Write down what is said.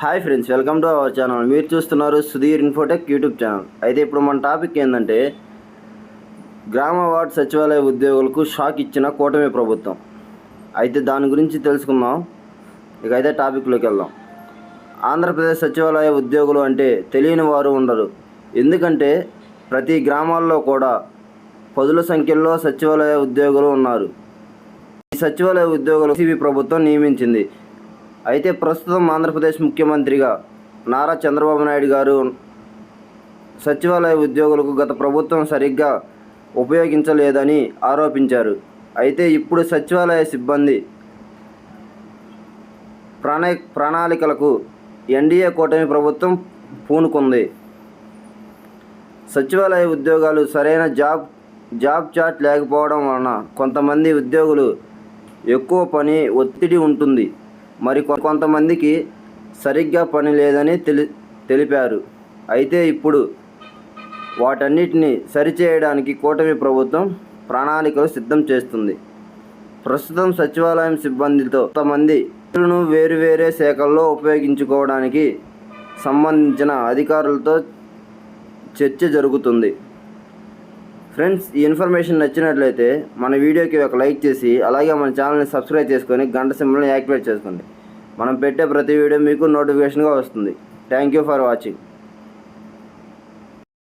Hi friends welcome to our channel. మీరు చూస్తున్నారు Sudheer Infotech YouTube channel. అయితే ఇప్పుడు మన టాపిక్ ఏంటంటే గ్రామ వార్డ్ సచివాలయ ఉద్యోగులకు షాక్ ఇచ్చిన కూటమి ప్రభుత్వం. అయితే దాని గురించి తెలుసుకుందాం. ఇక అయితే టాపిక్లోకి వెళ్దాం. ఆంధ్రప్రదేశ్ సచివాలయ ఉద్యోగులు అంటే తెలియని వారు ఉండరు. ఎందుకంటే ప్రతి గ్రామాల్లో కూడా పదుల సంఖ్యలో సచివాలయ ఉద్యోగులు ఉన్నారు. ఈ సచివాలయ ఉద్యోగులు సిబి ప్రభుత్వం నియమించింది. అయితే ప్రస్తుతం ఆంధ్రప్రదేశ్ ముఖ్యమంత్రిగా నారా చంద్రబాబు నాయుడు గారు సచివాలయ ఉద్యోగులకు గత ప్రభుత్వం సరిగ్గా ఉపయోగించలేదని ఆరోపించారు. అయితే ఇప్పుడు సచివాలయ సిబ్బంది ప్రణా ప్రణాళికలకు ఎన్డీఏ కూటమి ప్రభుత్వం పూనుకుంది. సచివాలయ ఉద్యోగాలు సరైన జాబ్ జాబ్ చాట్ లేకపోవడం వలన కొంతమంది ఉద్యోగులు ఎక్కువ పని ఒత్తిడి ఉంటుంది. మరి కొ- కొంతమందికి సరిగ్గా పని లేదని తెలి తెలిపారు. అయితే ఇప్పుడు వాటన్నిటిని సరిచేయడానికి కూటమి ప్రభుత్వం ప్రణాళికలు సిద్ధం చేస్తుంది. ప్రస్తుతం సచివాలయం సిబ్బందితో కొంతమంది ను వేరు వేరే శాఖల్లో ఉపయోగించుకోవడానికి సంబంధించిన అధికారులతో చర్చ జరుగుతుంది. ఫ్రెండ్స్ ఈ ఇన్ఫర్మేషన్ నచ్చినట్లయితే మన వీడియోకి ఒక లైక్ చేసి అలాగే మన ఛానల్ని సబ్స్క్రైబ్ చేసుకొని గంట సింబల్ని యాక్టివేట్ చేసుకోండి. మనం పెట్టే ప్రతి వీడియో మీకు నోటిఫికేషన్గా వస్తుంది. Thank you for watching